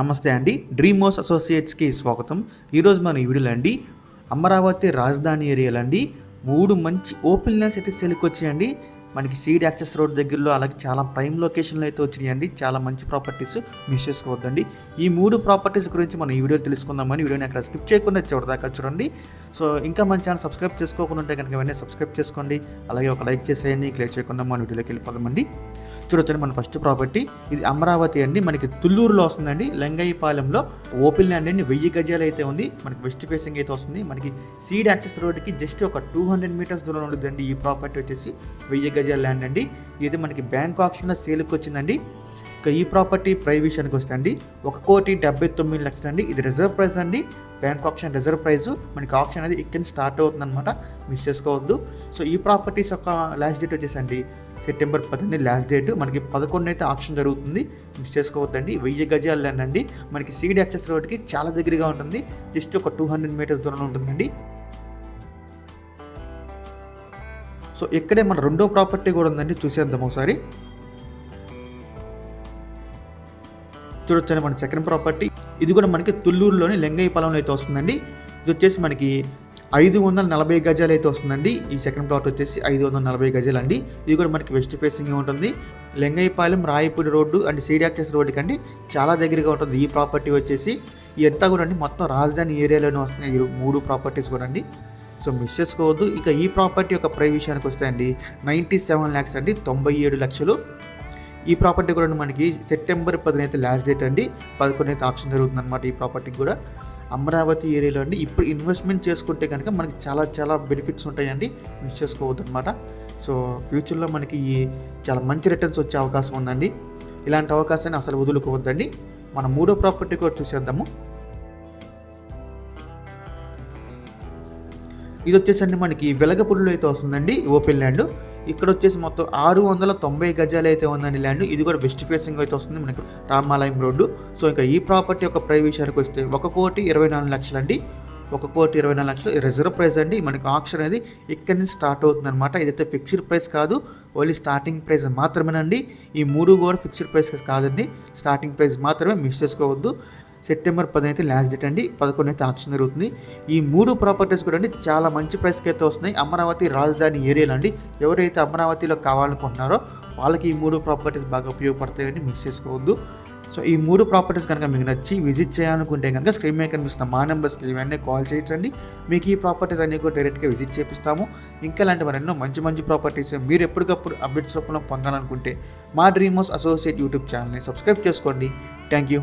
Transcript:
నమస్తే అండి. Dream house అసోసియేట్స్కి స్వాగతం. ఈరోజు మన ఈ వీడియోలో అండి అమరావతి రాజధాని ఏరియాలో అండి మూడు మంచి ఓపెన్ ల్యాండ్స్ అయితే సెల్కి వచ్చాయండి. మనకి సీడ్ యాక్సెస్ రోడ్ దగ్గరలో అలాగే చాలా ప్రైమ్ లొకేషన్లో అయితే వచ్చినాయండి. చాలా మంచి ప్రాపర్టీస్ మిస్ చేసుకోవద్దండి. ఈ మూడు ప్రాపర్టీస్ గురించి మనం ఈ వీడియో తెలుసుకుందామని వీడియోని అక్కడ స్కిప్ చేయకుండా చివరిదాకా చూడండి. సో ఇంకా మన ఛానల్ సబ్స్క్రైబ్ చేసుకోకుండా ఉంటే కనుక వెంటనే సబ్స్క్రైబ్ చేసుకోండి. అలాగే ఒక లైక్ చేసేయండి. క్లియర్ చేయకుండా మన వీడియోలోకి వెళ్ళిపోదామండి. చూడొచ్చండి మన ఫస్ట్ ప్రాపర్టీ ఇది అమరావతి అండి. మనకి తుల్లూరులో వస్తుందండి. లంగయ్యపాలెంలో ఓపెన్ ల్యాండ్ అండి. వెయ్యి గజాలు అయితే ఉంది. మనకి వెస్ట్ ఫేసింగ్ అయితే వస్తుంది. మనకి సీడ్ యాక్సెస్ రోడ్కి జస్ట్ ఒక టూ హండ్రెడ్ మీటర్స్ దూరం ఉంటుందండి ఈ ప్రాపర్టీ వచ్చేసి. వెయ్యి గజాల ల్యాండ్ అండి. ఇది మనకి బ్యాంక్ ఆప్షన్లో సేల్కి వచ్చిందండి. ఇక ఈ ప్రాపర్టీ ప్రైస్ విషయానికి వస్తే అండి ఒక కోటి డెబ్బై తొమ్మిది లక్షలు అండి. ఇది రిజర్వ్ ప్రైస్ అండి. Bank option reserve price. మనకి ఆప్షన్ అనేది ఇక్కడ స్టార్ట్ అవుతుంది అనమాట మిస్ చేసుకోవద్దు. సో ఈ ప్రాపర్టీస్ యొక్క లాస్ట్ డేట్ వచ్చేసండి సెప్టెంబర్ పద్దెనిమిది లాస్ట్ డేట్. మనకి పదకొండు అయితే ఆప్షన్ జరుగుతుంది. మిస్ చేసుకోవద్దండి. వెయ్యి గజాలు మనకి సీడ్ యాక్సెస్ రోడ్కి చాలా దగ్గరగా ఉంటుంది. జస్ట్ ఒక టూ హండ్రెడ్ మీటర్స్ దూరంలో ఉంటుందండి. సో ఇక్కడే మన రెండో ప్రాపర్టీ కూడా ఉందండి. చూసేద్దాం ఒకసారి. చూడొచ్చండి మన సెకండ్ ప్రాపర్టీ ఇది కూడా మనకి తుల్లూరులోని లింగయ్య పొలంలో అయితే వస్తుందండి. ఇది వచ్చేసి మనకి ఐదు వందల నలభై గజాలు అయితే వస్తుందండి. ఈ సెకండ్ ప్లాట్ వచ్చేసి ఐదు వందల నలభై గజాలు అండి ఇది కూడా మనకి వెస్ట్ ఫేసింగ్ ఉంటుంది. Lingayyapalem Rayapudi road and seed access road కండి చాలా దగ్గరగా ఉంటుంది ఈ ప్రాపర్టీ వచ్చేసి. ఇదంతా కూడా అండి మొత్తం రాజధాని ఏరియాలోనే వస్తున్నాయి. ఈ మూడు ప్రాపర్టీస్ కూడా అండి సో మిస్ చేసుకోవద్దు. ఇక ఈ ప్రాపర్టీ యొక్క ప్రైస్ విషయానికి వస్తే అండి నైంటీ సెవెన్ ల్యాక్స్ అండి. తొంభై ఏడు లక్షలు. ఈ ప్రాపర్టీ కూడా మనకి సెప్టెంబర్ పదిన అయితే లాస్ట్ డేట్ అండి. పదకొండు అయితే ఆప్షన్ జరుగుతుంది అనమాట ఈ ప్రాపర్టీకి కూడా. అమరావతి ఏరియాలో అండి. ఇప్పుడు ఇన్వెస్ట్మెంట్ చేసుకుంటే కనుక మనకి చాలా చాలా బెనిఫిట్స్ ఉంటాయండి. మిస్ చేసుకోవద్దు అనమాట సో ఫ్యూచర్లో మనకి ఈ చాలా మంచి రిటర్న్స్ వచ్చే అవకాశం ఉందండి. ఇలాంటి అవకాశాన్ని అసలు వదులుకోవద్దండి. మన మూడో ప్రాపర్టీ కూడా చూసేద్దాము. ఇది వచ్చేసండి మనకి వెలగపూడిలో అయితే వస్తుందండి ఓపెన్ ల్యాండ్. ఇక్కడ వచ్చేసి మొత్తం ఆరు వందల తొంభై గజాలు అయితే ఉందండి ల్యాండ్. ఇది కూడా వెస్ట్ ఫేసింగ్ అయితే వస్తుంది మనకి రామాలయం రోడ్డు. సో ఇంకా ఈ ప్రాపర్టీ యొక్క ప్రైస్ విషయానికి వస్తే ఒక కోటి ఇరవై నాలుగు లక్షలు అండి ఒక కోటి ఇరవై నాలుగు లక్షలు. రిజర్వ్ ప్రైస్ అండి మనకి ఆప్షన్ అనేది ఇక్కడి నుంచి స్టార్ట్ అవుతుంది అనమాట ఇదైతే ఫిక్స్డ్ ప్రైస్ కాదు ఓన్లీ స్టార్టింగ్ ప్రైస్ మాత్రమేనండి. ఈ మూడు కూడా ఫిక్స్డ్ ప్రైస్ కాదండి. స్టార్టింగ్ ప్రైస్ మాత్రమే మిస్ చేసుకోవద్దు. సెప్టెంబర్ పది అయితే లాస్ట్ డేట్ అండి. పదకొండు అయితే ఆప్షన్ జరుగుతుంది. ఈ మూడు ప్రాపర్టీస్ కూడా అండి చాలా మంచి ప్రైస్కి అయితే వస్తున్నాయి. అమరావతి రాజధాని ఏరియాలు అండి ఎవరైతే అమరావతిలో కావాలనుకుంటున్నారో వాళ్ళకి ఈ మూడు ప్రాపర్టీస్ బాగా ఉపయోగపడతాయని మిస్ చేసుకోవద్దు. సో ఈ మూడు ప్రాపర్టీస్ కనుక మీకు నచ్చి విజిట్ చేయాలనుకుంటే కనుక స్క్రీన్ మీద కనిపిస్తున్న మా నెంబర్స్కి ఇవన్నీ కాల్ చేయించండి మీకు ఈ ప్రాపర్టీస్ అన్నీ కూడా డైరెక్ట్గా విజిట్ చేపిస్తాము. ఇంకా ఇలాంటి మరెన్నో మంచి మంచి ప్రాపర్టీస్ మీరు ఎప్పటికప్పుడు అప్డేట్స్ రూపంలో పొందాలనుకుంటే మా డ్రీమ్ హౌస్ అసోసియేట్ యూట్యూబ్ ఛానల్ని సబ్స్క్రైబ్ చేసుకోండి. Thank you.